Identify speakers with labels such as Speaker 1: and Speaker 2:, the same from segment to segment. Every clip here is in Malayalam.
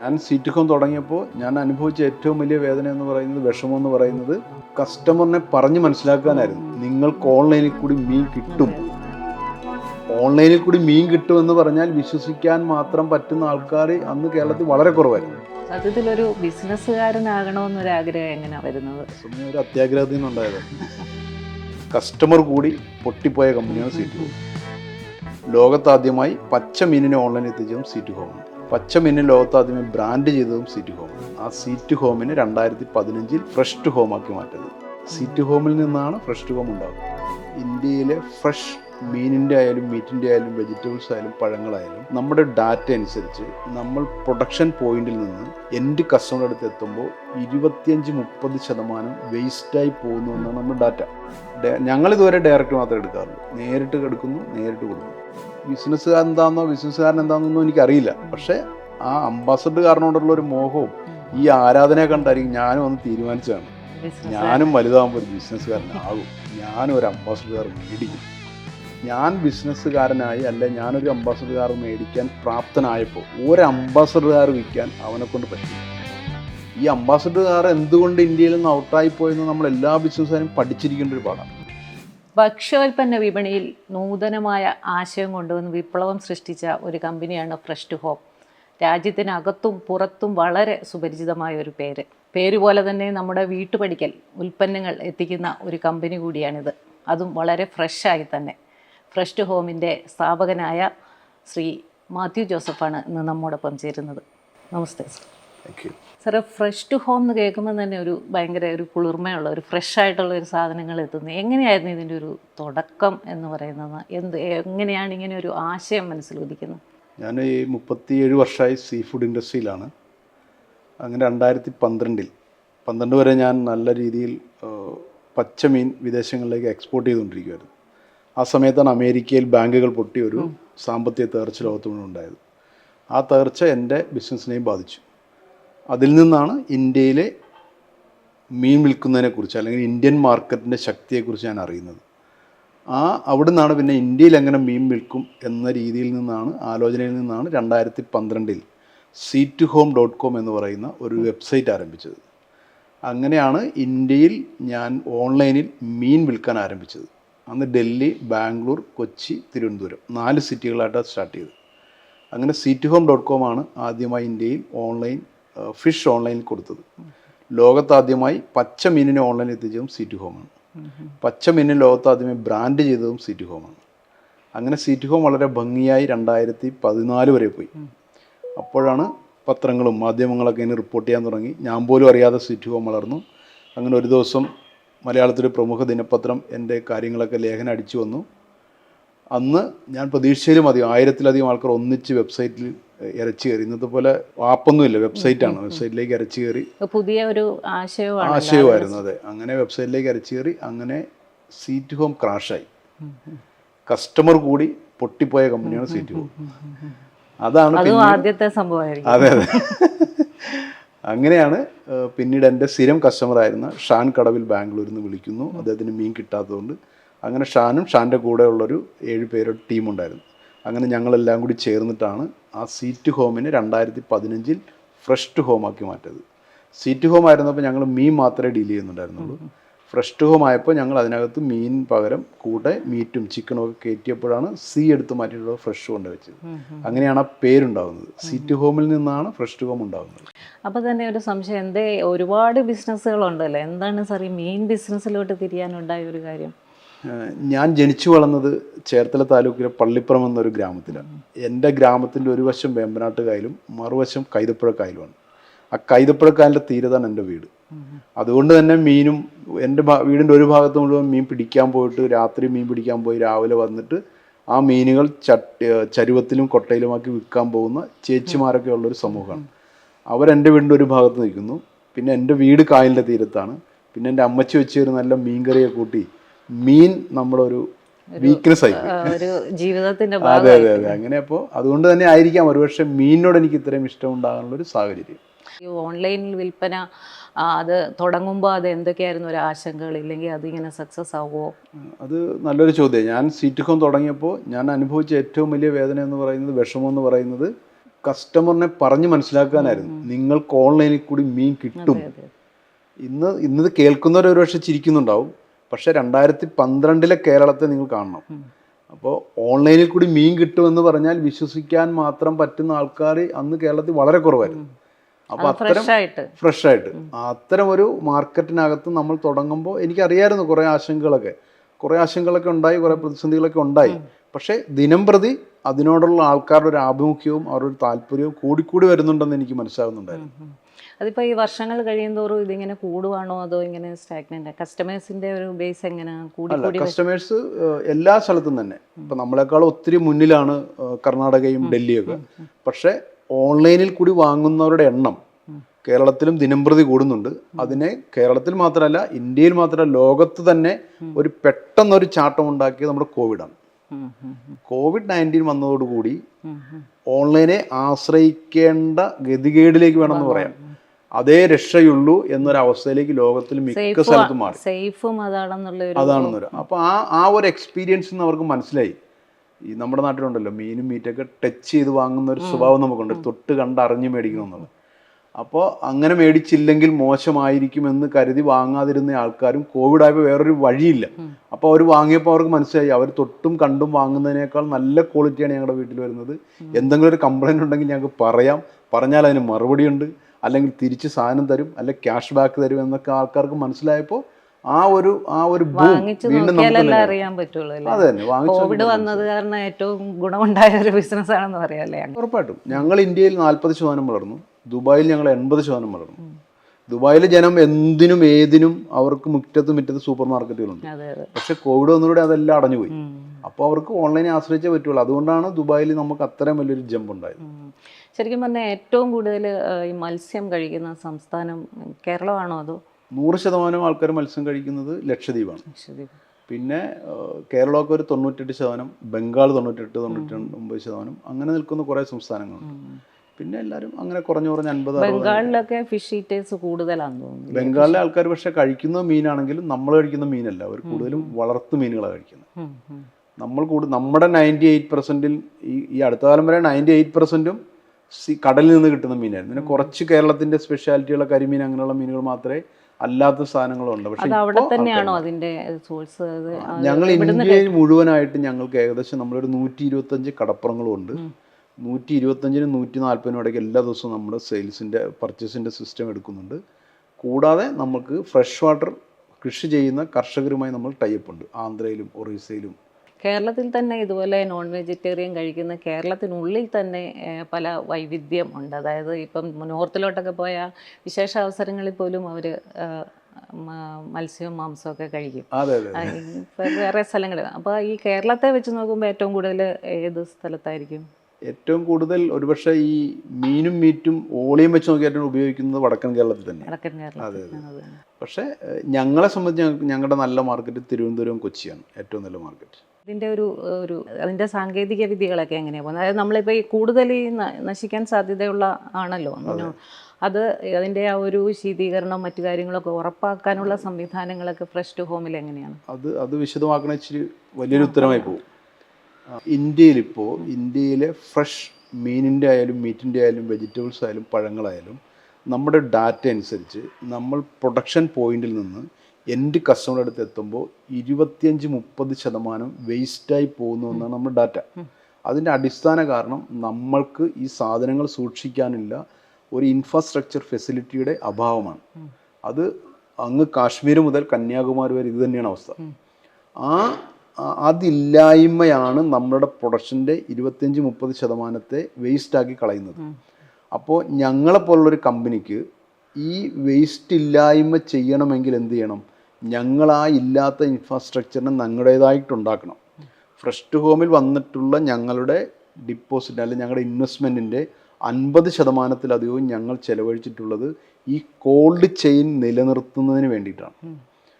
Speaker 1: ഞാൻ സീറ്റ് ഹോം തുടങ്ങിയപ്പോൾ ഞാൻ അനുഭവിച്ച ഏറ്റവും വലിയ വേദന എന്ന് പറയുന്നത് വിഷമം എന്ന് പറയുന്നത് കസ്റ്റമറിനെ പറഞ്ഞ് മനസ്സിലാക്കാനായിരുന്നു നിങ്ങൾക്ക് ഓൺലൈനിൽ കൂടി മീൻ കിട്ടും. ഓൺലൈനിൽ കൂടി മീൻ കിട്ടും എന്ന് പറഞ്ഞാൽ വിശ്വസിക്കാൻ മാത്രം പറ്റുന്ന ആൾക്കാർ അന്ന് കേരളത്തിൽ വളരെ കുറവായിരുന്നു.
Speaker 2: സത്യത്തിലൊരു ബിസിനസ്സുകാരനാകണമെന്നൊരു ആഗ്രഹം എങ്ങനെയാണ് വരുന്നത്
Speaker 1: ഒരു അത്യാഗ്രഹത്തിൽ നിന്നുണ്ടായത്. കസ്റ്റമർ കൂടി പൊട്ടിപ്പോയ കമ്പനിയാണ് സീറ്റ് ഹോം ലോകത്താദ്യമായി പച്ച മീനിനെ ഓൺലൈനിൽ എത്തിച്ചതും സീറ്റ് ഹോമാണ് പച്ച ലോകത്ത് ലോകത്താദ്യമായി ബ്രാൻഡ് ചെയ്തതും സീറ്റ് ഹോമാണ് ആ സീറ്റ് ഹോമിനെ രണ്ടായിരത്തി പതിനഞ്ചിൽ ഫ്രഷ് ടു ഹോമാക്കി മാറ്റുന്നത് സീറ്റ് ഹോമിൽ നിന്നാണ് ഫ്രഷ് ടു ഹോം ഉണ്ടാകുന്നത് ഇന്ത്യയിലെ ഫ്രഷ് മീനിന്റെ ആയാലും മീറ്റിന്റെ ആയാലും വെജിറ്റബിൾസ് ആയാലും പഴങ്ങളായാലും നമ്മുടെ ഡാറ്റ അനുസരിച്ച് നമ്മൾ പ്രൊഡക്ഷൻ പോയിന്റിൽ നിന്ന് എന്റെ കസ്റ്റമറുടെ അടുത്ത് എത്തുമ്പോൾ ഇരുപത്തിയഞ്ച് മുപ്പത് ശതമാനം വേസ്റ്റായി പോകുന്നു എന്നാണ് നമ്മുടെ ഡാറ്റ. ഞങ്ങളിതുവരെ ഡയറക്റ്റ് മാത്രമേ എടുക്കാറുള്ളൂ. നേരിട്ട് എടുക്കുന്നു നേരിട്ട് കൊടുക്കുന്നു ബിസിനസ്സുകാരൻ എന്താണെന്നോ ബിസിനസ്സുകാരൻ എന്താണെന്നോ എനിക്കറിയില്ല. പക്ഷേ ആ അംബാസഡർ കാരണമുള്ള ഒരു മോഹവും ഈ ആരാധനയെ കണ്ടായിരിക്കും ഞാനും ഒന്ന് തീരുമാനിച്ചതാണ്. ഞാനും വലുതാകുമ്പോൾ ഒരു ബിസിനസ്സുകാരനാകും. ഞാനും ഒരു അംബാസഡർ മേടിക്കും ഞാൻ ബിസിനസ്സുകാരനായി അല്ലെ ഞാനൊരു അംബാസഡർകാർ മേടിക്കാൻ പ്രാപ്തനായപ്പോൾ ഒരു അംബാസഡർകാർ വിൽക്കാൻ അവനെ കൊണ്ട് പറ്റും ഈ അംബാസഡർകാർ എന്തുകൊണ്ട് ഇന്ത്യയിൽ നിന്ന് ഔട്ടായി പോയെന്ന് നമ്മൾ എല്ലാ ബിസിനസ്സുകാരും പഠിച്ചിരിക്കേണ്ട ഒരു പാഠമാണ്
Speaker 2: ഭക്ഷ്യോൽപ്പന്ന വിപണിയിൽ നൂതനമായ ആശയം കൊണ്ടുവന്ന് വിപ്ലവം സൃഷ്ടിച്ച ഒരു കമ്പനിയാണ് ഫ്രഷ് ടു ഹോം രാജ്യത്തിനകത്തും പുറത്തും വളരെ സുപരിചിതമായ ഒരു പേര്. പേര് പോലെ തന്നെ നമ്മുടെ വീട്ടുപടിക്കൽ ഉൽപ്പന്നങ്ങൾ എത്തിക്കുന്ന ഒരു കമ്പനി കൂടിയാണിത്. അതും വളരെ ഫ്രഷായി തന്നെ. ഫ്രഷ് ടു ഹോമിന്റെ സ്ഥാപകനായ ശ്രീ മാത്യു ജോസഫാണ് ഇന്ന് നമ്മോടൊപ്പം ചേരുന്നത്. നമസ്തേ സർ. സാറേ ഫ്രഷ് ടു ഹോം എന്ന് കേൾക്കുമ്പോൾ തന്നെ ഒരു ഭയങ്കര ഒരു കുളിർമയുള്ള ഒരു ഫ്രഷ് ആയിട്ടുള്ള ഒരു സാധനങ്ങൾ എത്തുന്നത് എങ്ങനെയായിരുന്നു ഇതിന്റെ ഒരു തുടക്കം എന്ന് പറയുന്നത്? എന്ത് എങ്ങനെയാണ് ഇങ്ങനെ ഒരു ആശയം മനസ്സിൽ ഉദിക്കുന്നത്
Speaker 1: ഞാൻ ഈ മുപ്പത്തിയേഴ് വർഷമായി സീ ഫുഡ് ഇൻഡസ്ട്രിയിലാണ് അങ്ങനെ രണ്ടായിരത്തി പന്ത്രണ്ടിൽ പന്ത്രണ്ട് വരെ ഞാൻ നല്ല രീതിയിൽ പച്ചമീൻ വിദേശങ്ങളിലേക്ക് എക്സ്പോർട്ട് ചെയ്തുകൊണ്ടിരിക്കുമായിരുന്നു ആ സമയത്താണ് അമേരിക്കയിൽ ബാങ്കുകൾ പൊട്ടി ഒരു സാമ്പത്തിക തകർച്ച ലോകത്ത് മുഴുവൻ ഉണ്ടായത്. ആ തകർച്ച എന്റെ ബിസിനസ്സിനെയും ബാധിച്ചു. അതിൽ നിന്നാണ് ഇന്ത്യയിലെ മീൻ വിൽക്കുന്നതിനെക്കുറിച്ച് അല്ലെങ്കിൽ ഇന്ത്യൻ മാർക്കറ്റിന്റെ ശക്തിയെക്കുറിച്ച് ഞാൻ അറിയുന്നത്. ആ അവിടെ നിന്നാണ് പിന്നെ ഇന്ത്യയിൽ എങ്ങനെ മീൻ വിൽക്കും എന്ന രീതിയിൽ നിന്നാണ് ആലോചനയിൽ നിന്നാണ് രണ്ടായിരത്തി പന്ത്രണ്ടിൽ സീറ്റ് ഹോം ഡോട്ട് കോം എന്ന് പറയുന്ന ഒരു വെബ്സൈറ്റ് ആരംഭിച്ചത്. അങ്ങനെയാണ് ഇന്ത്യയിൽ ഞാൻ ഓൺലൈനിൽ മീൻ വിൽക്കാൻ ആരംഭിച്ചത്. അന്ന് ഡൽഹി ബാംഗ്ലൂർ കൊച്ചി തിരുവനന്തപുരം. നാല് സിറ്റികളായിട്ടാണ് സ്റ്റാർട്ട് ചെയ്തത്. അങ്ങനെ സീറ്റ് ഹോം ഡോട്ട് കോം ആണ് ആദ്യമായി ഇന്ത്യയിൽ ഓൺലൈൻ ഫിഷ് ഓൺലൈനിൽ കൊടുത്തത്. ലോകത്താദ്യമായി പച്ച മീനിനെ ഓൺലൈനിൽ എത്തിച്ചതും സീറ്റ് ഹോമാണ് പച്ച മീനിനെ ലോകത്താദ്യമായി ബ്രാൻഡ് ചെയ്തതും സീറ്റ് ഹോമാണ് അങ്ങനെ സീറ്റ് ഹോം വളരെ ഭംഗിയായി രണ്ടായിരത്തി പതിനാല് വരെ പോയി. അപ്പോഴാണ് പത്രങ്ങളും മാധ്യമങ്ങളൊക്കെ ഇതിന് റിപ്പോർട്ട് ചെയ്യാൻ തുടങ്ങി. ഞാൻ പോലും അറിയാതെ സീറ്റ് ഹോം വളർന്നു. അങ്ങനെ ഒരു ദിവസം മലയാളത്തിലെ പ്രമുഖ ദിനപത്രം എന്റെ കാര്യങ്ങളൊക്കെ ലേഖനം അടിച്ചു വന്നു. അന്ന് ഞാൻ പ്രതീക്ഷയിലും അധികം ആയിരത്തിലധികം ആൾക്കാർ ഒന്നിച്ച് വെബ്സൈറ്റിൽ ഇരച്ചു കയറി. ഇന്നത്തെ പോലെ ആപ്പൊന്നുമില്ല വെബ്സൈറ്റാണ്. വെബ്സൈറ്റിലേക്ക് ഇരച്ചു കയറി.
Speaker 2: പുതിയ ഒരു ആശയമാണ്
Speaker 1: ആശയമായിരുന്നു അതെ. അങ്ങനെ വെബ്സൈറ്റിലേക്ക് അരച്ചു കയറി. അങ്ങനെ സീറ്റ് ഹോം ക്രാഷായി. കസ്റ്റമർ കൂടി പൊട്ടിപ്പോയ കമ്പനിയാണ് സീറ്റ് ഹോം. അതാണ്
Speaker 2: ആദ്യത്തെ സംഭവമായിരുന്നു
Speaker 1: അതെ അതെ. അങ്ങനെയാണ് പിന്നീട് എന്റെ സ്ഥിരം കസ്റ്റമറായിരുന്ന ഷാൻ കടവിൽ ബാംഗ്ലൂരിൽ നിന്ന് വിളിക്കുന്നു. അദ്ദേഹത്തിന് മീൻ കിട്ടാത്തതുകൊണ്ട് അങ്ങനെ ഷാനും ഷാന്റെ കൂടെ ഉള്ളൊരു ഏഴ് പേരുടെ ടീമുണ്ടായിരുന്നു അങ്ങനെ ഞങ്ങളെല്ലാം കൂടി ചേർന്നിട്ടാണ് ആ സീറ്റ് ഹോമിനെ രണ്ടായിരത്തി പതിനഞ്ചിൽ ഫ്രഷ് ടു ഹോമാക്കി മാറ്റിയത്. സീറ്റ് ഹോം ആയിരുന്നപ്പോൾ ഞങ്ങൾ മീൻ മാത്രമേ ഡീൽ ചെയ്യുന്നുണ്ടായിരുന്നുള്ളൂ. ഫ്രഷ് ടു ഹോം ആയപ്പോൾ ഞങ്ങൾ അതിനകത്ത് മീൻ പകരം കൂടെ മീറ്റും ചിക്കനും ഒക്കെ കയറ്റിയപ്പോഴാണ് സീ എടുത്ത് മാറ്റിയിട്ടുള്ളത് ഫ്രഷ് കൊണ്ട് വെച്ചത്. അങ്ങനെയാണ് ആ പേരുണ്ടാകുന്നത് ടു ഹോമിൽ നിന്നാണ് ഫ്രഷ് ടു ഹോം ഉണ്ടാകുന്നത്
Speaker 2: അപ്പോൾ തന്നെ ഒരു സംശയം എന്തേ ഒരുപാട് ബിസിനസ്സുകളുണ്ടല്ലോ എന്താണ് സാർ ഈ മീൻ ബിസിനസ്സിലോട്ട് തിരിയാനുണ്ടായ ഒരു കാര്യം?
Speaker 1: ഞാൻ ജനിച്ചു വളർന്നത് ചേർത്തല താലൂക്കിലെ പള്ളിപ്പുറം എന്നൊരു ഗ്രാമത്തിലാണ്. എന്റെ ഗ്രാമത്തിന്റെ ഒരു വശം വേമ്പനാട്ട് കായലും മറുവശം കൈതപ്പുഴ കായലുമാണ് ആ കൈതപ്പുഴ തീരതാണ് തീരത്താണ് എന്റെ വീട്. അതുകൊണ്ട് തന്നെ മീനും എന്റെ വീടിന്റെ ഒരു ഭാഗത്ത് മുഴുവൻ മീൻ പിടിക്കാൻ പോയിട്ട് രാത്രി മീൻ പിടിക്കാൻ പോയി രാവിലെ വന്നിട്ട് ആ മീനുകൾ ചട്ട ചരുവത്തിലും കൊട്ടയിലുമാക്കി വിൽക്കാൻ പോകുന്ന ചേച്ചിമാരൊക്കെ ഉള്ളൊരു സമൂഹമാണ്. അവരെന്റെ വീടിന്റെ ഒരു ഭാഗത്ത് നിൽക്കുന്നു. പിന്നെ എന്റെ വീട് കായലിന്റെ തീരത്താണ്. പിന്നെ എന്റെ അമ്മച്ചി വെച്ച് ഒരു നല്ല മീൻകറിയെ കൂട്ടി മീൻ നമ്മുടെ ഒരു വീക്ക്നെസ് ആയി
Speaker 2: ഒരു ജീവിതത്തിന്റെ
Speaker 1: അതെ അതെ അതെ. അങ്ങനെ അപ്പോൾ അതുകൊണ്ട് തന്നെ ആയിരിക്കാം ഒരുപക്ഷെ മീനിനോട് എനിക്ക് ഇത്രയും ഇഷ്ടം ഉണ്ടാകാനുള്ള ഒരു സാഹചര്യം.
Speaker 2: ഈ ഓൺലൈനിൽ വിൽപ്പന അത് തുടങ്ങുമ്പോൾ അത് എന്തൊക്കെയായിരുന്നു ഒരു ആശങ്കകൾ? ഇല്ലെങ്കിൽ അതിങ്ങനെ സക്സസ് ആവുമോ
Speaker 1: അത് നല്ലൊരു ചോദ്യം. ഞാൻ സീറ്റ് ഹോം തുടങ്ങിയപ്പോൾ ഞാൻ അനുഭവിച്ച ഏറ്റവും വലിയ വേദന എന്ന് പറയുന്നത് വിഷമം എന്ന് പറയുന്നത് കസ്റ്റമറിനെ പറഞ്ഞ് മനസ്സിലാക്കാനായിരുന്നു. നിങ്ങൾക്ക് ഓൺലൈനിൽ കൂടി മീൻ കിട്ടും. ഇന്ന് ഇന്നത് കേൾക്കുന്നവർ ഒരുപക്ഷെ ചിരിക്കുന്നുണ്ടാവും. പക്ഷേ രണ്ടായിരത്തി പന്ത്രണ്ടിലെ കേരളത്തെ നിങ്ങൾ കാണണം. അപ്പോൾ ഓൺലൈനിൽ കൂടി മീൻ കിട്ടുമെന്ന് പറഞ്ഞാൽ വിശ്വസിക്കാൻ മാത്രം പറ്റുന്ന ആൾക്കാർ അന്ന് കേരളത്തിൽ വളരെ കുറവായിരുന്നു. അപ്പോൾ അത്തരം
Speaker 2: ഫ്രഷ് ആയിട്ട്
Speaker 1: അത്തരം ഒരു മാർക്കറ്റിനകത്ത് നമ്മൾ തുടങ്ങുമ്പോൾ എനിക്കറിയായിരുന്നു കുറേ ആശങ്കകളൊക്കെ. കുറേ ആശങ്കകളൊക്കെ ഉണ്ടായി കുറേ പ്രതിസന്ധികളൊക്കെ ഉണ്ടായി. പക്ഷേ ദിനം പ്രതി അതിനോടുള്ള ആൾക്കാരുടെ ഒരു ആഭിമുഖ്യവും അവരുടെ ഒരു താല്പര്യവും കൂടിക്കൂടി വരുന്നുണ്ടെന്ന് എനിക്ക് മനസ്സിലാകുന്നുണ്ടായിരുന്നു
Speaker 2: അതിപ്പോൾ അതിപ്പോ ഈ വർഷങ്ങൾ കഴിയുന്തോറും ഇതിങ്ങനെ കൂടുവാണോ അതോ ഇങ്ങനെ സ്റ്റാഗ്നന്റ് കസ്റ്റമേഴ്സിന്റെ ഒരു ബേസ് എങ്ങനെയാണ് കൂടി
Speaker 1: കസ്റ്റമേഴ്സ് എല്ലാ സ്ഥലത്തും തന്നെ. ഇപ്പൊ നമ്മളെക്കാൾ ഒത്തിരി മുന്നിലാണ് കർണാടകയും ഡൽഹിയൊക്കെ പക്ഷെ ഓൺലൈനിൽ കൂടി വാങ്ങുന്നവരുടെ എണ്ണം കേരളത്തിലും ദിനംപ്രതി കൂടുന്നുണ്ട്. അതിനെ കേരളത്തിൽ മാത്രമല്ല ഇന്ത്യയിൽ മാത്രമല്ല ലോകത്ത് തന്നെ ഒരു പെട്ടെന്നൊരു ചാട്ടം ഉണ്ടാക്കിയത് നമ്മുടെ കോവിഡാണ്. കോവിഡ് നയന്റീൻ വന്നതോടുകൂടി. ഓൺലൈനെ ആശ്രയിക്കേണ്ട ഗതികേടിലേക്ക് വേണമെന്ന് പറയാം. അതേ രക്ഷയുള്ളൂ എന്നൊരവസ്ഥയിലേക്ക് ലോകത്തിൽ മിക്ക സ്ഥലത്തും മാറി.
Speaker 2: സേഫും അതാണെന്നുള്ള ഒരു
Speaker 1: അതാണെന്ന് അപ്പോൾ ആ ആ ഒരു എക്സ്പീരിയൻസ് അവർക്ക് മനസ്സിലായി. ഈ നമ്മുടെ നാട്ടിലുണ്ടല്ലോ മീനും മീറ്റൊക്കെ ടച്ച് ചെയ്ത് വാങ്ങുന്ന ഒരു സ്വഭാവം നമുക്കുണ്ട്. തൊട്ട് കണ്ട് അറിഞ്ഞ് മേടിക്കണം എന്നുള്ളത് അപ്പോൾ അങ്ങനെ മേടിച്ചില്ലെങ്കിൽ മോശമായിരിക്കുമെന്ന് കരുതി വാങ്ങാതിരുന്ന ആൾക്കാരും കോവിഡ് ആയപ്പോൾ വേറൊരു വഴിയില്ല. അപ്പോൾ അവർ വാങ്ങിയപ്പോൾ അവർക്ക് മനസ്സിലായി. അവർ തൊട്ടും കണ്ടും വാങ്ങുന്നതിനേക്കാൾ നല്ല ക്വാളിറ്റിയാണ് ഞങ്ങളുടെ വീട്ടിൽ വരുന്നത്. എന്തെങ്കിലും ഒരു കംപ്ലൈന്റ് ഉണ്ടെങ്കിൽ ഞങ്ങൾക്ക് പറയാം. പറഞ്ഞാൽ അതിന് മറുപടിയുണ്ട്. അല്ലെങ്കിൽ തിരിച്ച് സാധനം തരും അല്ലെങ്കിൽ ക്യാഷ് ബാക്ക് തരും എന്നൊക്കെ ആൾക്കാർക്ക് മനസ്സിലായപ്പോൾ ആ ഒരു ആ ഒരു
Speaker 2: വാങ്ങിച്ചു നോക്കിയാലല്ലേ അറിയാൻ പറ്റുള്ളൂ
Speaker 1: തന്നെ
Speaker 2: കോവിഡ് വന്നത് കാരണം ഏറ്റവും ഗുണമുണ്ടായ ഒരു ബിസിനസ് ആണെന്ന് പറയാല്ലേ
Speaker 1: ഉറപ്പായിട്ടും. ഞങ്ങൾ ഇന്ത്യയിൽ നാൽപ്പത് ശതമാനം വളർന്നു. ദുബായിൽ ഞങ്ങൾ എൺപത് ശതമാനം വളർന്നു. ദുബായിലെ ജനം എന്തിനും ഏതിനും അവർക്ക് മുറ്റത്ത് മുറ്റത്ത് സൂപ്പർ മാർക്കറ്റുകളുണ്ട്
Speaker 2: അതെ അതെ.
Speaker 1: പക്ഷെ കോവിഡ് വന്നതോടെ അതെല്ലാം അടഞ്ഞുപോയി. അപ്പോൾ അവർക്ക് ഓൺലൈനെ ആശ്രയിച്ചേ പറ്റുള്ളൂ. അതുകൊണ്ടാണ് ദുബായിൽ നമുക്ക് അത്രയും വലിയൊരു ജമ്പ് ഉണ്ടായത്.
Speaker 2: ശരിക്കും പറഞ്ഞാൽ ഏറ്റവും കൂടുതൽ ഈ മത്സ്യം കഴിക്കുന്ന സംസ്ഥാനം കേരളമാണോ അതോ
Speaker 1: നൂറ് ശതമാനം ആൾക്കാർ മത്സ്യം കഴിക്കുന്നത് ലക്ഷദ്വീപാണ്.
Speaker 2: ലക്ഷദ്വീപ്.
Speaker 1: പിന്നെ കേരളമൊക്കെ ഒരു തൊണ്ണൂറ്റെട്ട് ശതമാനം ബംഗാൾ തൊണ്ണൂറ്റെട്ട് തൊണ്ണൂറ്റി ഒമ്പത് ശതമാനം അങ്ങനെ നിൽക്കുന്ന കുറേ സംസ്ഥാനങ്ങളുണ്ട്. പിന്നെ എല്ലാവരും അങ്ങനെ കുറഞ്ഞു കുറഞ്ഞ് അൻപത്
Speaker 2: ബംഗാളിലൊക്കെ ഫിഷ് ഈറ്റേഴ്സ് കൂടുതലാണെന്ന് തോന്നുന്നു.
Speaker 1: ബംഗാളിലെ ആൾക്കാർ പക്ഷെ കഴിക്കുന്ന മീനാണെങ്കിലും നമ്മൾ കഴിക്കുന്ന മീനല്ല. അവർ കൂടുതലും വളർത്തു മീനുകളാണ് കഴിക്കുന്നത്. നമ്മൾ കൂടുതൽ നമ്മുടെ നയന്റി എയ്റ്റ് പെർസെന്റിൽ ഈ ഈ അടുത്ത കാലം വരെ നയന്റി എയ്റ്റ് പെർസെന്റും കടലിൽ നിന്ന് കിട്ടുന്ന മീനായിരുന്നു. പിന്നെ കുറച്ച് കേരളത്തിന്റെ സ്പെഷ്യാലിറ്റിയുള്ള കരിമീൻ അങ്ങനെയുള്ള മീനുകൾ മാത്രമേ അല്ലാത്ത സാധനങ്ങളും ഉണ്ട് പക്ഷെ
Speaker 2: അത് അവിടെ തന്നെയാണോ അതിന്റെ സോഴ്സ്?
Speaker 1: ഞങ്ങൾ ഇന്ത്യയിൽ മുഴുവനായിട്ട് ഞങ്ങൾക്ക് ഏകദേശം നമ്മളൊരു നൂറ്റി ഇരുപത്തഞ്ച് കടപ്പുറങ്ങളും ഉണ്ട് നൂറ്റി ഇരുപത്തഞ്ചിനും നൂറ്റി നാൽപ്പതിനും ഇടയ്ക്ക് എല്ലാ ദിവസവും നമ്മൾ സെയിൽസിന്റെ പർച്ചേസിന്റെ സിസ്റ്റം എടുക്കുന്നുണ്ട്. കൂടാതെ നമുക്ക് ഫ്രഷ് വാട്ടർ കൃഷി ചെയ്യുന്ന കർഷകരുമായി നമ്മൾ ടൈപ്പ് ഉണ്ട്. ആന്ധ്രയിലും ഒറീസയിലും
Speaker 2: കേരളത്തിൽ തന്നെ ഇതുപോലെ നോൺ വെജിറ്റേറിയൻ കഴിക്കുന്ന കേരളത്തിനുള്ളിൽ തന്നെ പല വൈവിധ്യം ഉണ്ട്. അതായത് ഇപ്പം നോർത്തിലോട്ടൊക്കെ പോയാൽ വിശേഷ അവസരങ്ങളിൽ പോലും അവർ മത്സ്യവും മാംസമൊക്കെ കഴിക്കും.
Speaker 1: അതെ അതെ
Speaker 2: വേറെ സ്ഥലങ്ങളിൽ. അപ്പോൾ ഈ കേരളത്തെ വെച്ച് നോക്കുമ്പോൾ ഏറ്റവും കൂടുതൽ ഏത് സ്ഥലത്തായിരിക്കും?
Speaker 1: ഏറ്റവും കൂടുതൽ ഒരുപക്ഷെ ഈ മീനും മീറ്റും ഓളിയും വെച്ച് നോക്കിയിട്ട് ഉപയോഗിക്കുന്നത് വടക്കൻ കേരളത്തിൽ
Speaker 2: തന്നെ. അത് തന്നെ.
Speaker 1: പക്ഷേ ഞങ്ങളെ സംബന്ധിച്ച് ഞങ്ങളുടെ നല്ല മാർക്കറ്റ് തിരുവനന്തപുരം കൊച്ചിയാണ് ഏറ്റവും നല്ല മാർക്കറ്റ്
Speaker 2: ഇതിന്റെ ഒരു ഒരു അതിന്റെ സാങ്കേതിക വിദ്യകളൊക്കെ എങ്ങനെയാണ് പോകുന്നത്? അതായത് നമ്മളിപ്പോൾ ഈ കൂടുതൽ ഈ നശിക്കാൻ സാധ്യതയുള്ള ആണല്ലോ. അത്. അതിന്റെ ആ ഒരു ശീതീകരണം മറ്റു കാര്യങ്ങളൊക്കെ ഉറപ്പാക്കാനുള്ള സംവിധാനങ്ങളൊക്കെ ഫ്രഷ് ടു ഹോമിൽ എങ്ങനെയാണ്?
Speaker 1: അത് അത് വിശദമാക്കണ ഇച്ചിരി വലിയൊരു ഉത്തരമായി പോകും. ഇന്ത്യയിലിപ്പോൾ ഇന്ത്യയിലെ ഫ്രഷ് മീനിന്റെ ആയാലും മീറ്റിന്റെ ആയാലും വെജിറ്റബിൾസ് ആയാലും പഴങ്ങളായാലും നമ്മുടെ ഡാറ്റ അനുസരിച്ച് നമ്മൾ പ്രൊഡക്ഷൻ പോയിന്റിൽ നിന്ന് എൻഡ് കസ്റ്റമറുടെ അടുത്ത് എത്തുമ്പോൾ ഇരുപത്തിയഞ്ച് മുപ്പത് ശതമാനം വേസ്റ്റായി പോകുന്നു എന്നാണ് നമ്മുടെ ഡാറ്റ അതിന്റെ അടിസ്ഥാന കാരണം നമ്മൾക്ക് ഈ സാധനങ്ങൾ സൂക്ഷിക്കാനില്ല ഒരു ഇൻഫ്രാസ്ട്രക്ചർ ഫെസിലിറ്റിയുടെ അഭാവമാണ്. അത് അങ്ങ് കാശ്മീർ മുതൽ കന്യാകുമാരി വരെ ഇത് തന്നെയാണ് അവസ്ഥ. ആ ആ- അതില്ലായ്മയാണ് നമ്മുടെ പ്രൊഡക്ഷന്റെ ഇരുപത്തിയഞ്ച് മുപ്പത് ശതമാനത്തെ വേസ്റ്റാക്കി കളയുന്നത്. അപ്പോൾ ഞങ്ങളെപ്പോലുള്ളൊരു കമ്പനിക്ക് ഈ വേസ്റ്റ് ഇല്ലായ്മ ചെയ്യണമെങ്കിൽ എന്ത് ചെയ്യണം? ഞങ്ങൾ ആ ഇല്ലാത്ത ഇൻഫ്രാസ്ട്രക്ചറിനെ ഞങ്ങളുടേതായിട്ട് ഉണ്ടാക്കണം ഫ്രഷ് ടു ഹോമിൽ വന്നിട്ടുള്ള ഞങ്ങളുടെ ഡിപ്പോസിറ്റ് അല്ലെങ്കിൽ ഞങ്ങളുടെ ഇൻവെസ്റ്റ്മെന്റിന്റെ അൻപത് ശതമാനത്തിലധികവും ഞങ്ങൾ ചെലവഴിച്ചിട്ടുള്ളത് ഈ കോൾഡ് ചെയിൻ നിലനിർത്തുന്നതിന് വേണ്ടിയിട്ടാണ്.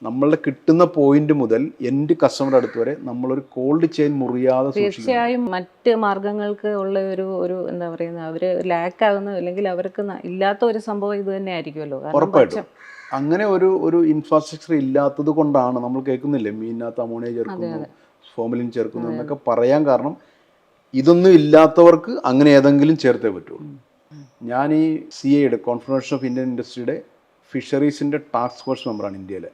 Speaker 1: നമ്മളുടെ കിട്ടുന്ന പോയിന്റ് മുതൽ എന്റെ കസ്റ്റമർ അടുത്ത് വരെ നമ്മളൊരു കോൾഡ് ചെയിൻ മുറിയാതെ
Speaker 2: തീർച്ചയായും മറ്റ് മാർഗങ്ങൾക്ക് ഉള്ള ഒരു ഒരു എന്താ പറയുന്നത് അവർ ലാക്ക് ആകുന്ന അല്ലെങ്കിൽ അവർക്ക് ഇല്ലാത്ത ഒരു സംഭവം ഇത് തന്നെ ആയിരിക്കുമല്ലോ
Speaker 1: ഉറപ്പായിട്ടും. അങ്ങനെ ഒരു ഒരു ഇൻഫ്രാസ്ട്രക്ചർ ഇല്ലാത്തത് കൊണ്ടാണ് നമ്മൾ കേൾക്കുന്നില്ലേ മീനിനകത്ത് അമോണിയ ചേർക്കുന്നു ഫോമിലിൻ ചേർക്കുന്നു എന്നൊക്കെ പറയാൻ കാരണം ഇതൊന്നും ഇല്ലാത്തവർക്ക് അങ്ങനെ ഏതെങ്കിലും ചേർത്തേ പറ്റുള്ളൂ. ഞാൻ ഈ സി എയുടെ കോൺഫെഡറേഷൻ ഓഫ് ഇന്ത്യൻ ഇൻഡസ്ട്രിയുടെ ഫിഷറീസിന്റെ ടാസ്ക് ഫോഴ്സ് മെമ്പറാണ് ഇന്ത്യയിലെ.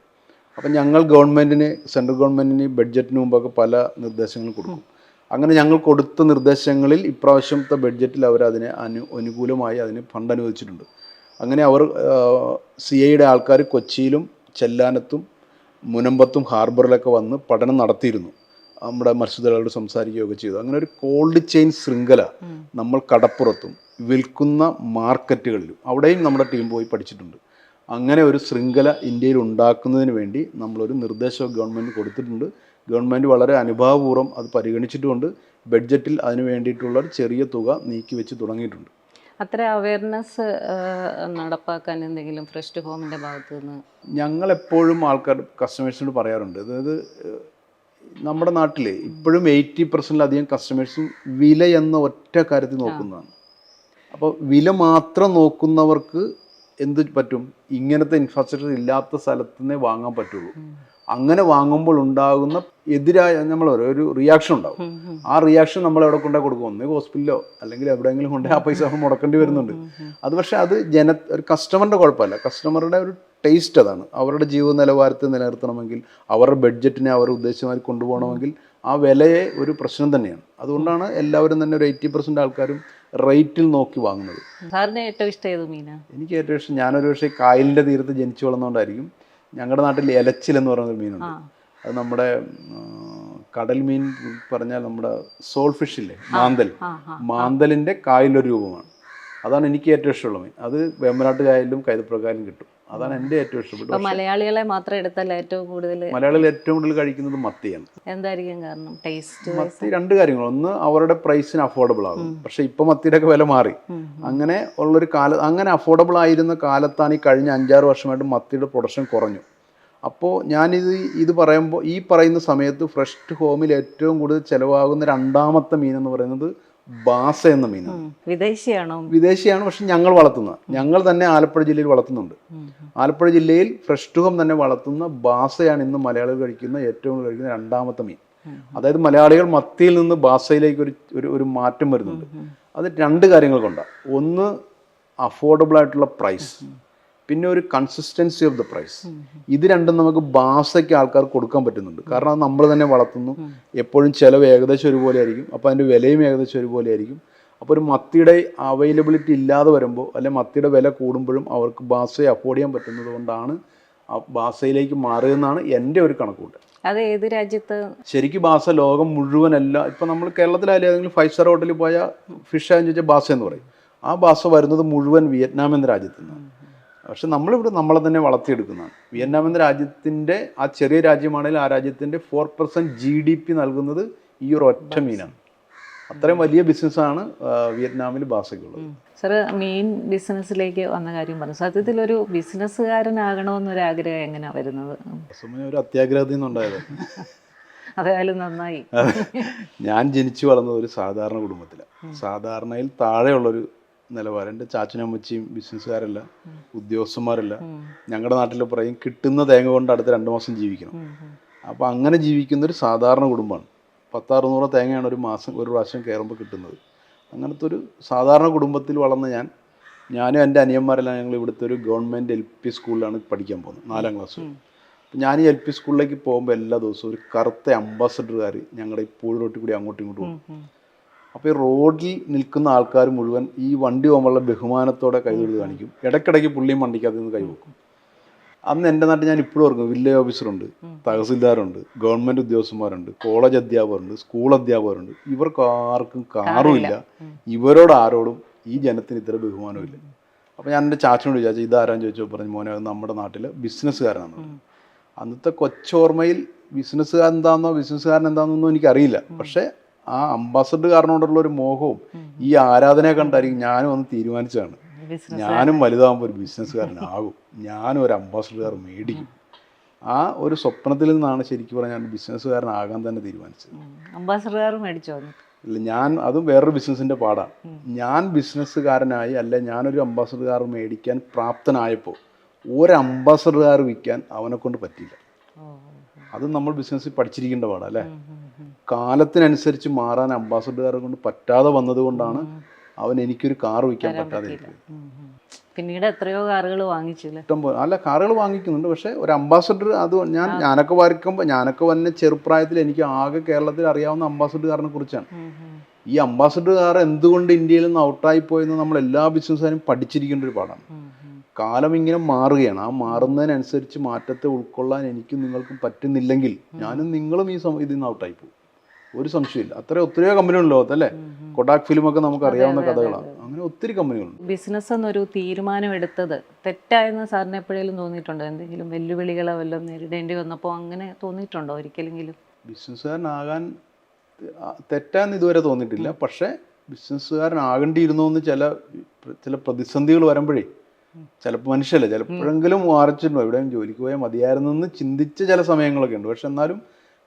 Speaker 1: അപ്പം ഞങ്ങൾ ഗവൺമെന്റിന് സെൻട്രൽ ഗവൺമെന്റിന് ബഡ്ജറ്റിന് മുമ്പൊക്കെ പല നിർദ്ദേശങ്ങൾ കൊടുക്കും. അങ്ങനെ ഞങ്ങൾ കൊടുത്ത നിർദ്ദേശങ്ങളിൽ ഇപ്രാവശ്യത്തെ ബഡ്ജറ്റിൽ അവർ അതിനെ അനു അനുകൂലമായി അതിന് ഫണ്ട് അനുവദിച്ചിട്ടുണ്ട്. അങ്ങനെ അവർ സി ഐയുടെ ആൾക്കാർ കൊച്ചിയിലും ചെല്ലാനത്തും മുനമ്പത്തും ഹാർബറിലൊക്കെ വന്ന് പഠനം നടത്തിയിരുന്നു. നമ്മുടെ മത്സ്യത്തൊഴിലാളികൾ സംസാരിക്കുകയൊക്കെ ചെയ്തു. അങ്ങനെ ഒരു കോൾഡ് ചെയിൻ ശൃംഖല നമ്മൾ കടപ്പുറത്തും വിൽക്കുന്ന മാർക്കറ്റുകളിലും അവിടെയും നമ്മുടെ ടീം പോയി പഠിച്ചിട്ടുണ്ട്. അങ്ങനെ ഒരു ശൃംഖല ഇന്ത്യയിൽ ഉണ്ടാക്കുന്നതിന് വേണ്ടി നമ്മളൊരു നിർദ്ദേശം ഗവൺമെന്റ് കൊടുത്തിട്ടുണ്ട്. ഗവൺമെന്റ് വളരെ അനുഭാവപൂർവം അത് പരിഗണിച്ചിട്ടുമുണ്ട് ബഡ്ജറ്റിൽ അതിന് വേണ്ടിയിട്ടുള്ള ഒരു ചെറിയ തുക നീക്കി വെച്ച് തുടങ്ങിയിട്ടുണ്ട്.
Speaker 2: അത്ര അവയർനെസ് നടപ്പാക്കാൻ എന്തെങ്കിലും ഫ്രഷ് ഹോമിന്റെ ഭാഗത്ത് നിന്ന്
Speaker 1: ഞങ്ങളെപ്പോഴും ആൾക്കാർ കസ്റ്റമേഴ്സിനോട് പറയാറുണ്ട്. അതായത് നമ്മുടെ നാട്ടിൽ ഇപ്പോഴും എയ്റ്റി പെർസെന്റിലധികം കസ്റ്റമേഴ്സും വില എന്ന ഒറ്റ കാര്യത്തിൽ നോക്കുന്നതാണ്. അപ്പോൾ വില മാത്രം നോക്കുന്നവർക്ക് എന്ത് പറ്റും? ഇങ്ങനത്തെ ഇൻഫ്രാസ്ട്രക്ചർ ഇല്ലാത്ത സ്ഥലത്ത് നിന്നേ വാങ്ങാൻ പറ്റുള്ളൂ. അങ്ങനെ വാങ്ങുമ്പോൾ ഉണ്ടാകുന്ന എതിരായ നമ്മൾ ഒരു റിയാക്ഷൻ ഉണ്ടാവും. ആ റിയാക്ഷൻ നമ്മൾ എവിടെ കൊണ്ടേ കൊടുക്കും? ഒന്നേ ഹോസ്പിറ്റലിലോ അല്ലെങ്കിൽ എവിടെയെങ്കിലും കൊണ്ടേ ആ പൈസ മുടക്കേണ്ടി വരുന്നുണ്ട്. അത് പക്ഷേ അത് ജന ഒരു കസ്റ്റമറിന്റെ കുഴപ്പമല്ല. കസ്റ്റമറുടെ ഒരു ടേസ്റ്റ് അതാണ്. അവരുടെ ജീവിത നിലവാരത്തെ നിലനിർത്തണമെങ്കിൽ അവരുടെ ബഡ്ജറ്റിനെ അവർ ഉദ്ദേശമായി കൊണ്ടുപോകണമെങ്കിൽ ആ വിലയെ ഒരു പ്രശ്നം തന്നെയാണ്. അതുകൊണ്ടാണ് എല്ലാവരും തന്നെ ഒരു എയ്റ്റി പെർസെന്റ് ആൾക്കാരും റേറ്റിൽ നോക്കി വാങ്ങുന്നത്.
Speaker 2: സാറിന് ഏറ്റവും ഇഷ്ടം ഏത് മീനാ?
Speaker 1: എനിക്ക് ഏറ്റവും ഇഷ്ടം ഞാനൊരു പക്ഷേ കായലിന്റെ തീരത്ത് ജനിച്ചു വളർന്നുകൊണ്ടായിരിക്കും ഞങ്ങളുടെ നാട്ടിൽ എലച്ചിൽ എന്ന് പറയുന്ന ഒരു മീനുണ്ട് അത് നമ്മുടെ കടൽ മീൻ പറഞ്ഞാൽ നമ്മുടെ സോൾ ഫിഷ് ഇല്ലേ? മാന്തൽ. മാന്തലിന്റെ കായലൊരു രൂപമാണ്. അതാണ് എനിക്ക് ഏറ്റവും ഇഷ്ടമുള്ള മീൻ അത് വേമ്പനാട്ടുകായലിലും കൈതപ്രകാരം കിട്ടും. അതാണ് എന്റെ ഏറ്റവും ഇഷ്ടപ്പെട്ടത്.
Speaker 2: മലയാളികളെ മാത്രം എടുത്താൽ ഏറ്റവും കൂടുതൽ
Speaker 1: മലയാളികൾ ഏറ്റവും കൂടുതൽ കഴിക്കുന്നത് മത്തിയാണ്.
Speaker 2: എന്തായിരിക്കും കാരണം? ടേസ്റ്റ്
Speaker 1: മത്തി രണ്ട് കാര്യങ്ങൾ ഒന്ന് അവരുടെ പ്രൈസിന് അഫോർഡബിൾ ആകും. പക്ഷെ ഇപ്പൊ മത്തിയുടെ ഒക്കെ വില മാറി. അങ്ങനെ ഉള്ളൊരു കാല അങ്ങനെ അഫോർഡബിൾ ആയിരുന്ന കാലത്താണ് ഈ കഴിഞ്ഞ അഞ്ചാറ് വർഷമായിട്ട് മത്തിയുടെ പ്രൊഡക്ഷൻ കുറഞ്ഞു. അപ്പോൾ ഞാനിത് ഇത് പറയുമ്പോൾ ഈ പറയുന്ന സമയത്ത് ഫ്രഷ് ഹോമിൽ ഏറ്റവും കൂടുതൽ ചിലവാകുന്ന രണ്ടാമത്തെ മീൻ എന്ന് പറയുന്നത് ബാസ എന്ന മീൻ
Speaker 2: വിദേശിയാണോ?
Speaker 1: വിദേശിയാണ് പക്ഷെ ഞങ്ങൾ വളർത്തുന്ന. ഞങ്ങൾ തന്നെ ആലപ്പുഴ ജില്ലയിൽ വളർത്തുന്നുണ്ട്. ആലപ്പുഴ ജില്ലയിൽ ഫ്രഷ് ടു ഹോം തന്നെ വളർത്തുന്ന ബാസയാണ് ഇന്ന് മലയാളികൾ കഴിക്കുന്ന ഏറ്റവും കൂടുതൽ കഴിക്കുന്ന രണ്ടാമത്തെ മീൻ. അതായത് മലയാളികൾ മത്തിയിൽ നിന്ന് ബാസയിലേക്ക് ഒരു ഒരു മാറ്റം വരുന്നുണ്ട്. അത് രണ്ട് കാര്യങ്ങൾ കൊണ്ടാണ്. ഒന്ന് അഫോർഡബിൾ ആയിട്ടുള്ള പ്രൈസ് പിന്നെ ഒരു കൺസിസ്റ്റൻസി ഓഫ് ദ പ്രൈസ് ഇത് രണ്ടും നമുക്ക് ബാസയ്ക്ക് ആൾക്കാർ കൊടുക്കാൻ പറ്റുന്നുണ്ട്. കാരണം അത് നമ്മൾ തന്നെ വളർത്തുന്നു. എപ്പോഴും ചിലവ് ഏകദേശം ഒരുപോലെ ആയിരിക്കും. അപ്പോൾ അതിന്റെ വിലയും ഏകദേശം ഒരുപോലെ ആയിരിക്കും. അപ്പോൾ ഒരു മത്തിയുടെ അവൈലബിലിറ്റി ഇല്ലാതെ വരുമ്പോൾ അല്ലെ മത്തിയുടെ വില കൂടുമ്പോഴും അവർക്ക് ബാസയെ അഫോർഡ് ചെയ്യാൻ പറ്റുന്നത് കൊണ്ടാണ് ആ ബാസയിലേക്ക് മാറുകയെന്നാണ് എന്റെ ഒരു കണക്കൂട്ട്
Speaker 2: അത് ഏത് രാജ്യത്ത്?
Speaker 1: ശരിക്കും ബാസ ലോകം മുഴുവനല്ല. ഇപ്പം നമ്മൾ കേരളത്തിലായാലും ഏതെങ്കിലും ഫൈവ് സ്റ്റാർ ഹോട്ടലിൽ പോയാൽ ഫിഷ് ആയെന്ന് ചോദിച്ചാൽ ബാസ എന്ന് പറയും. ആ ബാസ വരുന്നത് മുഴുവൻ വിയറ്റ്നാം എന്ന രാജ്യത്തു നിന്നാണ്. പക്ഷെ നമ്മളിവിടെ നമ്മളെ തന്നെ വളർത്തിയെടുക്കുന്നതാണ്. വിയറ്റ്നാം എന്ന രാജ്യത്തിന്റെ ആ ചെറിയ രാജ്യമാണെങ്കിൽ ആ രാജ്യത്തിന്റെ four percent G D P നൽകുന്നത് ഈ ഒരു ഒറ്റ മീനാണ്. അത്രയും വലിയ ബിസിനസ്സാണ് വിയറ്റ്നാമിൽ ബാസയ്ക്കുള്ളത്.
Speaker 2: സാറ് മീൻ ബിസിനസ്സിലേക്ക് വന്ന കാര്യം പറഞ്ഞു. സത്യത്തിൽ ഒരു ബിസിനസ്സുകാരനാകണമെന്നൊരു ആഗ്രഹം എങ്ങനെയാണ് വരുന്നത്
Speaker 1: ഒരു അത്യാഗ്രഹത്തിൽ നിന്നുണ്ടായത്.
Speaker 2: അതായാലും നന്നായി.
Speaker 1: ഞാൻ ജനിച്ചു വളർന്നത് ഒരു സാധാരണ കുടുംബത്തിലാണ്. സാധാരണയിൽ താഴെയുള്ളൊരു നിലവാരം. എന്റെ ചാച്ചനമ്മച്ചിയും ബിസിനസ്സുകാരല്ല ഉദ്യോഗസ്ഥന്മാരല്ല. ഞങ്ങളുടെ നാട്ടിൽ പറയും കിട്ടുന്ന തേങ്ങ കൊണ്ട് അടുത്ത രണ്ട് മാസം ജീവിക്കണം. അപ്പോൾ അങ്ങനെ ജീവിക്കുന്ന ഒരു സാധാരണ കുടുംബമാണ്. പത്താറുന്നൂറ് തേങ്ങയാണ് ഒരു മാസം ഒരു പ്രാവശ്യം കയറുമ്പോൾ കിട്ടുന്നത്. അങ്ങനത്തെ ഒരു സാധാരണ കുടുംബത്തിൽ വളർന്ന ഞാൻ ഞാനും എന്റെ അനിയന്മാരെല്ലാം ഞങ്ങൾ ഇവിടുത്തെ ഒരു ഗവൺമെന്റ് എൽ പി സ്കൂളിലാണ് പഠിക്കാൻ പോകുന്നത് നാലാം ക്ലാസ്. അപ്പം ഞാൻ ഈ എൽ പി സ്കൂളിലേക്ക് പോകുമ്പോൾ എല്ലാ ദിവസവും ഒരു കറുത്ത അംബാസഡർകാർ ഞങ്ങളുടെ ഈ പൂഴ് റോട്ടിൽ കൂടി അങ്ങോട്ടും ഇങ്ങോട്ടും പോകും അപ്പോൾ ഈ റോഡിൽ നിൽക്കുന്ന ആൾക്കാർ മുഴുവൻ ഈ വണ്ടി പോകുമ്പോഴുള്ള ബഹുമാനത്തോടെ കൈതൊഴുത് കാണിക്കും. ഇടയ്ക്കിടയ്ക്ക് പുള്ളിയും വണ്ടിക്കകത്ത് നിന്ന് കൈവെക്കും അന്ന് എന്റെ നാട്ടിൽ ഞാൻ ഇപ്പോഴും ഓർക്കും വില്ലേജ് ഓഫീസറുണ്ട് തഹസിൽദാറുണ്ട് ഗവൺമെന്റ് ഉദ്യോഗസ്ഥന്മാരുണ്ട് കോളേജ് അധ്യാപകരുണ്ട് സ്കൂൾ അധ്യാപകരുണ്ട്. ഇവർക്ക് ആർക്കും കാറുമില്ല ഇവരോട് ആരോടും ഈ ജനത്തിന് ഇത്ര ബഹുമാനമില്ല. അപ്പോൾ ഞാൻ എന്റെ ചാച്ചനോട് ചോദിച്ചു ഇതാരാന്ന് ചോദിച്ചപ്പോൾ പറഞ്ഞു മോനെ നമ്മുടെ നാട്ടിലെ ബിസിനസ്സുകാരനാണ്. അന്നത്തെ കൊച്ചോർമ്മയിൽ ബിസിനസ്സുകാരൻ എന്താണെന്നോ ബിസിനസ്സുകാരൻ എന്താണെന്നോ എനിക്കറിയില്ല പക്ഷേ ആ അംബാസഡർ അംബാസഡർകാരനോടുള്ള ഒരു മോഹവും ഈ ആരാധനയെ കണ്ടായിരിക്കും ഞാനും ഒന്ന് തീരുമാനിച്ചതാണ്. ഞാനും വലുതാകുമ്പോൾ ഒരു ബിസിനസ്സുകാരനാകും. ഞാനും ഒരു അംബാസഡർ മേടിക്കും. ആ ഒരു സ്വപ്നത്തിൽ നിന്നാണ് ശരിക്കും പറഞ്ഞാൽ ഞാൻ ബിസിനസ്സുകാരനാകാൻ തന്നെ തീരുമാനിച്ചത്.
Speaker 2: അംബാസഡർ മേടിച്ചോ
Speaker 1: ഇല്ല ഞാൻ അതും വേറൊരു ബിസിനസ്സിന്റെ പാടാണ്. ഞാൻ ബിസിനസ്സുകാരനായി അല്ല ഞാനൊരു അംബാസഡർകാർ മേടിക്കാൻ പ്രാപ്തനായപ്പോൾ ഒരു അംബാസഡർകാർ വിൽക്കാൻ അവനെ കൊണ്ട്
Speaker 2: പറ്റില്ല
Speaker 1: അത് നമ്മൾ ബിസിനസ്സിൽ പഠിച്ചിരിക്കേണ്ട പാടാ അല്ലേ? കാലത്തിനനുസരിച്ച് മാറാൻ അംബാസഡറുകാരെ കൊണ്ട് പറ്റാതെ വന്നതുകൊണ്ടാണ് അവൻ എനിക്കൊരു കാർ വയ്ക്കാൻ പറ്റാതെ.
Speaker 2: പിന്നീട് എത്രയോ കാറുകൾ വാങ്ങിച്ചില്ല?
Speaker 1: അല്ല കാറുകൾ വാങ്ങിക്കുന്നുണ്ട്. പക്ഷെ ഒരു അംബാസഡർ അത് ഞാൻ ഞാനൊക്കെ വരയ്ക്കുമ്പോൾ ഞാനൊക്കെ വന്ന ചെറുപ്രായത്തിൽ എനിക്ക് ആകെ കേരളത്തിൽ അറിയാവുന്ന അംബാസഡറുകാരനെ കുറിച്ചാണ്. ഈ അംബാസഡറുകാർ എന്തുകൊണ്ട് ഇന്ത്യയിൽ നിന്ന് ഔട്ടായി പോയെന്ന് നമ്മൾ എല്ലാ ബിസിനസ്സുകാരും പഠിച്ചിരിക്കേണ്ട ഒരു
Speaker 2: ഉം.
Speaker 1: കാലം ഇങ്ങനെ മാറുകയാണ്. ആ മാറുന്നതിനനുസരിച്ച് മാറ്റത്തെ ഉൾക്കൊള്ളാൻ എനിക്കും നിങ്ങൾക്കും പറ്റുന്നില്ലെങ്കിൽ ഞാനും നിങ്ങളും ഈ സമയത്ത് ഇതിൽ നിന്ന് ഔട്ടായി പോകും. ഒരു സംശയമില്ല. അത്ര ഒത്തിരിയോ കമ്പനികളുണ്ട് ലോകത്തല്ലേ ഫിലിം ഒക്കെ നമുക്ക് അറിയാവുന്ന കഥകളാണ് അങ്ങനെ ഒത്തിരി കമ്പനികളുണ്ട്
Speaker 2: ബിസിനസ് എന്നൊരു തീരുമാനം എടുത്തത് തെറ്റായെന്ന് സാറിന് എപ്പോഴെങ്കിലും തോന്നിയിട്ടുണ്ടോ? എന്തെങ്കിലും വെല്ലുവിളികളോ വല്ലതും നേരിടേണ്ടി വന്നപ്പോൾ അങ്ങനെ തോന്നിയിട്ടുണ്ടോ ഒരിക്കലെങ്കിലും?
Speaker 1: ബിസിനസ്സുകാരനാകാൻ തെറ്റാന്ന് ഇതുവരെ തോന്നിയിട്ടില്ല. പക്ഷേ ബിസിനസ്സുകാരനാകേണ്ടിയിരുന്നു എന്ന് ചില ചില പ്രതിസന്ധികൾ വരുമ്പോഴേ ചിലപ്പോൾ മനുഷ്യല്ലേ ചിലപ്പോഴെങ്കിലും മാറിച്ചിട്ടുണ്ടോ? എവിടെയും ജോലിക്ക് പോയാൽ മതിയായിരുന്നു എന്ന് ചിന്തിച്ച ചില സമയങ്ങളൊക്കെ ഉണ്ട്. പക്ഷെ എന്നാലും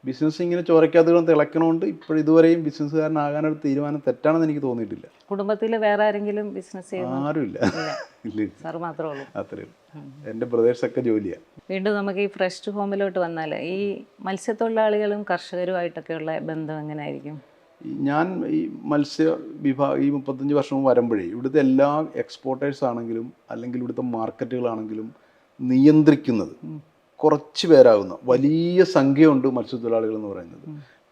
Speaker 1: ബിസിനസ് ഇങ്ങനെ ചോരയ്ക്കകത്ത് തിളക്കണോണ്ട് ഇപ്പോൾ ഇതുവരെയും ബിസിനസ്സുകാരനാകാനൊരു തീരുമാനം തെറ്റാണെന്ന് എനിക്ക് തോന്നിയിട്ടില്ല.
Speaker 2: കുടുംബത്തിൽ വേറെ ആരെങ്കിലും ബിസിനസ്
Speaker 1: ആരുമില്ല. ഇല്ല.
Speaker 2: മാത്രമേ ഉള്ളൂ.
Speaker 1: അത്രേ ബ്രദേഴ്സൊക്കെ ജോലിയാണ്
Speaker 2: വീണ്ടും നമുക്ക് ഈ ഫ്രഷ് ടു ഹോമിലോട്ട് വന്നാൽ ഈ മത്സ്യത്തൊഴിലാളികളും കർഷകരുമായിട്ടൊക്കെയുള്ള ബന്ധം എങ്ങനെയായിരിക്കും
Speaker 1: ഞാൻ ഈ മത്സ്യ വിഭാഗം ഈ മുപ്പത്തഞ്ച് വർഷം വരുമ്പോഴേ ഇവിടുത്തെ എല്ലാ എക്സ്പോർട്ടേഴ്സ് ആണെങ്കിലും അല്ലെങ്കിൽ ഇവിടുത്തെ മാർക്കറ്റുകളാണെങ്കിലും നിയന്ത്രിക്കുന്നത് കുറച്ച് പേരാകുന്ന. വലിയ സംഖ്യയുണ്ട് മത്സ്യത്തൊഴിലാളികൾ എന്ന് പറയുന്നത്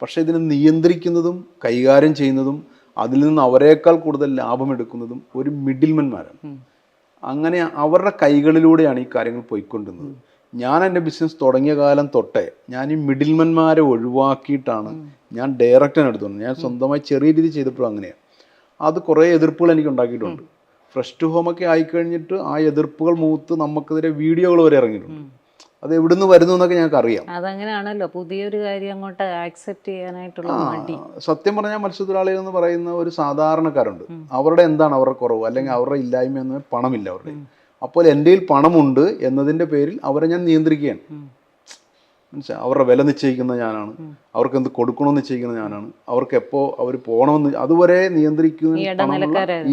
Speaker 1: പക്ഷേ ഇതിനെ നിയന്ത്രിക്കുന്നതും കൈകാര്യം ചെയ്യുന്നതും അതിൽ നിന്ന് അവരെക്കാൾ കൂടുതൽ ലാഭമെടുക്കുന്നതും ഒരു മിഡിൽമെന്മാരാണ് അങ്ങനെ അവരുടെ കൈകളിലൂടെയാണ് ഈ കാര്യങ്ങൾ പോയിക്കൊണ്ടിരുന്നത്. ഞാൻ എന്റെ ബിസിനസ് തുടങ്ങിയ കാലം തൊട്ടേ ഞാൻ ഈ മിഡിൽമെന്മാരെ ഒഴിവാക്കിയിട്ടാണ് ഞാൻ ഡയറക്റ്റ് എടുത്തുകൊണ്ട് ഞാൻ സ്വന്തമായി ചെറിയ രീതി ചെയ്തപ്പോഴും അങ്ങനെയാണ് അത് കുറേ എതിർപ്പുകൾ എനിക്ക് ഉണ്ടാക്കിയിട്ടുണ്ട്. ഫ്രഷ് ടു ഹോമൊക്കെ ഒക്കെ ആയിക്കഴിഞ്ഞിട്ട് ആ എതിർപ്പുകൾ മൂത്ത് നമുക്കെതിരെ വീഡിയോകൾ വരെ ഇറങ്ങിയിട്ടുണ്ട്. അത് എവിടുന്ന് വരുന്നു എന്നൊക്കെ ഞങ്ങൾക്ക് അറിയാം
Speaker 2: അതങ്ങനെയാണല്ലോ. പുതിയൊരു കാര്യം അങ്ങോട്ട് ആക്സെപ്റ്റ് ചെയ്യാനായിട്ടുള്ള മടി.
Speaker 1: സത്യം പറഞ്ഞാൽ മത്സ്യത്തൊഴിലാളികൾ എന്ന് പറയുന്ന ഒരു സാധാരണക്കാരുണ്ട്. അവരുടെ എന്താണ് അവരുടെ കുറവ്? അല്ലെങ്കിൽ അവരുടെ ഇല്ലായ്മ എന്ന് പണമില്ല അവരുടെ. അപ്പോൾ എന്റെ കയ്യിൽ പണമുണ്ട് എന്നതിന്റെ പേരിൽ അവരെ ഞാൻ നിയന്ത്രിക്കുകയാണ്. മനസ്സിലായി അവരുടെ വില നിശ്ചയിക്കുന്ന ഞാനാണ്. അവർക്ക് എന്ത് കൊടുക്കണമെന്ന് നിശ്ചയിക്കുന്ന ഞാനാണ്. അവർക്ക് എപ്പോൾ അവർ പോകണമെന്ന് അതുവരെ നിയന്ത്രിക്കുന്ന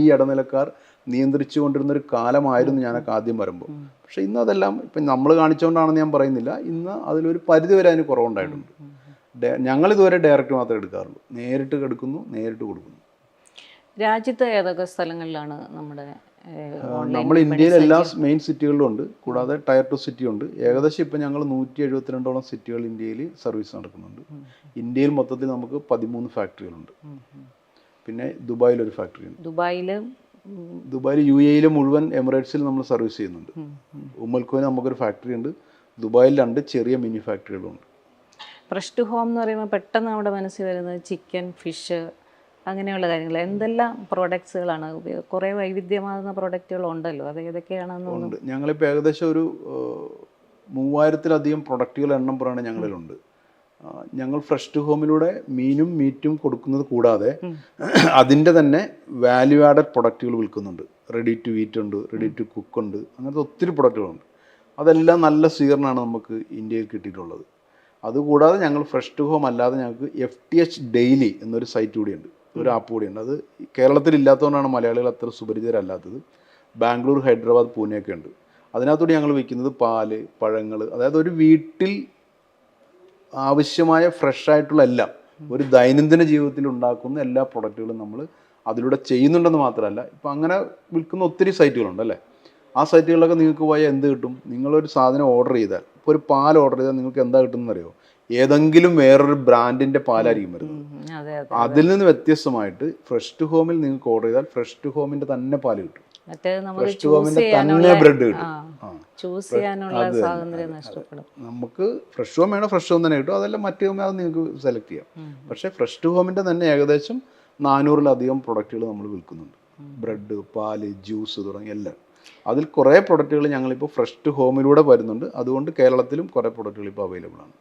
Speaker 2: ഈ
Speaker 1: ഇടനിലക്കാർ നിയന്ത്രിച്ചു കൊണ്ടിരുന്ന ഒരു കാലമായിരുന്നു ഞാനൊക്കെ ആദ്യം വരുമ്പോൾ. പക്ഷെ ഇന്ന് അതെല്ലാം ഇപ്പം നമ്മൾ കാണിച്ചുകൊണ്ടാണെന്ന് ഞാൻ പറയുന്നില്ല. ഇന്ന് അതിലൊരു പരിധി വരെ അതിന് കുറവുണ്ടായിട്ടുണ്ട്. ഇതുവരെ ഡയറക്റ്റ് മാത്രമേ എടുക്കാറുള്ളൂ. നേരിട്ട് എടുക്കുന്നു നേരിട്ട് കൊടുക്കുന്നു.
Speaker 2: രാജ്യത്ത് ഏതൊക്കെ സ്ഥലങ്ങളിലാണ് നമ്മുടെ
Speaker 1: നമ്മൾ ഇന്ത്യയിലെ എല്ലാ മെയിൻ സിറ്റികളിലും ഉണ്ട് കൂടാതെ ടയർ ടു സിറ്റി ഉണ്ട്. ഏകദേശം ഇപ്പം ഞങ്ങൾ നൂറ്റി എഴുപത്തിരണ്ടോളം സിറ്റികൾ ഇന്ത്യയിൽ സർവീസ് നടക്കുന്നുണ്ട്. ഇന്ത്യയിൽ മൊത്തത്തിൽ നമുക്ക് പതിമൂന്ന് ഫാക്ടറികളുണ്ട്. പിന്നെ ദുബായിൽ ഒരു ഫാക്ടറി ഉണ്ട്
Speaker 2: ദുബായിൽ
Speaker 1: ദുബായിൽ യു എയിലെ മുഴുവൻ എമിറേറ്റ്സിൽ നമ്മൾ സർവീസ് ചെയ്യുന്നുണ്ട്. ഉമ്മൽക്കോയിൽ നമുക്കൊരു ഫാക്ടറി ഉണ്ട്. ദുബായിൽ രണ്ട് ചെറിയ മിനി ഫാക്ടറികളുണ്ട്.
Speaker 2: ഫ്രഷ് ടു ഹോം എന്ന് പറയുമ്പോൾ പെട്ടെന്ന് നമ്മുടെ മനസ്സിൽ വരുന്നത് ചിക്കൻ ഫിഷ് അങ്ങനെയുള്ള കാര്യങ്ങൾ. എന്തെല്ലാം പ്രോഡക്ട്സുകളാണ് കുറേ വൈവിധ്യമാകുന്ന പ്രോഡക്റ്റുകൾ ഉണ്ടല്ലോ അത് ഏതൊക്കെയാണെന്ന് ഒന്ന്
Speaker 1: ഉണ്ട്. ഞങ്ങളിപ്പോൾ ഏകദേശം ഒരു മൂവായിരത്തിലധികം പ്രൊഡക്റ്റുകൾ എണ്ണം പറയുന്നത് ഞങ്ങളിലുണ്ട്. ഞങ്ങൾ ഫ്രഷ് ടു ഹോമിലൂടെ മീനും മീറ്റും കൊടുക്കുന്നത് കൂടാതെ അതിന്റെ തന്നെ വാല്യൂ ആഡഡ് പ്രൊഡക്റ്റുകൾ വിൽക്കുന്നുണ്ട്. റെഡി ടു ഈറ്റ് ഉണ്ട് റെഡി ടു കുക്ക് ഉണ്ട് അങ്ങനത്തെ ഒത്തിരി പ്രൊഡക്റ്റുകളുണ്ട് അതെല്ലാം നല്ല സ്വീകരണമാണ് നമുക്ക് ഇന്ത്യയിൽ കിട്ടിയിട്ടുള്ളത്. അതുകൂടാതെ ഞങ്ങൾ ഫ്രഷ് ടു ഹോം അല്ലാതെ ഞങ്ങൾക്ക് എഫ് ടി എച്ച് ഡെയിലി എന്നൊരു സൈറ്റ് കൂടിയുണ്ട്. ഒരു ആപ്പ് കൂടിയുണ്ട്. അത് കേരളത്തിൽ ഇല്ലാത്തതുകൊണ്ടാണ് മലയാളികൾ അത്ര സുപരിചിതരല്ലാത്തത്. ബാംഗ്ലൂർ ഹൈദരാബാദ് പൂനെയൊക്കെ ഉണ്ട്. അതിനകത്തൂടെ ഞങ്ങൾ വിൽക്കുന്നത് പാൽ പഴങ്ങൾ. അതായത് ഒരു വീട്ടിൽ ആവശ്യമായ ഫ്രഷ് ആയിട്ടുള്ള എല്ലാം ഒരു ദൈനംദിന ജീവിതത്തിൽ ഉണ്ടാക്കുന്ന എല്ലാ പ്രൊഡക്റ്റുകളും നമ്മൾ അതിലൂടെ ചെയ്യുന്നുണ്ടെന്ന് മാത്രമല്ല ഇപ്പം അങ്ങനെ വിൽക്കുന്ന ഒത്തിരി സൈറ്റുകളുണ്ട് അല്ലേ? ആ സൈറ്റുകളിലൊക്കെ നിങ്ങൾക്ക് പോയാൽ എന്ത് കിട്ടും? നിങ്ങളൊരു സാധനം ഓർഡർ ചെയ്താൽ ഇപ്പോൾ ഒരു പാൽ ഓർഡർ ചെയ്താൽ നിങ്ങൾക്ക് എന്താ കിട്ടുമെന്ന് അറിയോ ഏതെങ്കിലും വേറൊരു ബ്രാൻഡിന്റെ പാലായിരിക്കും വരുന്നത്. അതിൽ നിന്ന് വ്യത്യസ്തമായിട്ട് ഫ്രഷ് ടു ഹോമിൽ നിങ്ങൾക്ക് ഓർഡർ ചെയ്താൽ ഫ്രഷ് ടു ഹോമിന്റെ തന്നെ പാൽ കിട്ടും. ഫ്രഷ് ടു ഹോമിന്റെ
Speaker 2: ഹോമിന്റെ
Speaker 1: തന്നെ ബ്രെഡ് കിട്ടും.
Speaker 2: ചൂസ് ചെയ്യാനുള്ള സ്വാതന്ത്ര്യം നഷ്ടപ്പെടും.
Speaker 1: നമുക്ക് ഫ്രഷ് ഹോം വേണോ ഫ്രഷ് ഹോം തന്നെ കിട്ടും. അതല്ല മറ്റു ഹോം അത് നിങ്ങൾക്ക് സെലക്ട് ചെയ്യാം. പക്ഷേ ഫ്രഷ് ടു ഹോമിന്റെ തന്നെ ഏകദേശം നാനൂറിലധികം പ്രൊഡക്റ്റുകൾ നമ്മൾ വിൽക്കുന്നുണ്ട്. ബ്രെഡ് പാൽ ജ്യൂസ് തുടങ്ങി എല്ലാം. അതിൽ കുറേ പ്രൊഡക്റ്റുകൾ ഞങ്ങളിപ്പോൾ ഫ്രഷ് ടു ഹോമിലൂടെ വരുന്നുണ്ട്. അതുകൊണ്ട് കേരളത്തിലും കുറേ പ്രൊഡക്റ്റുകൾ ഇപ്പോൾ അവൈലബിൾ ആണ്.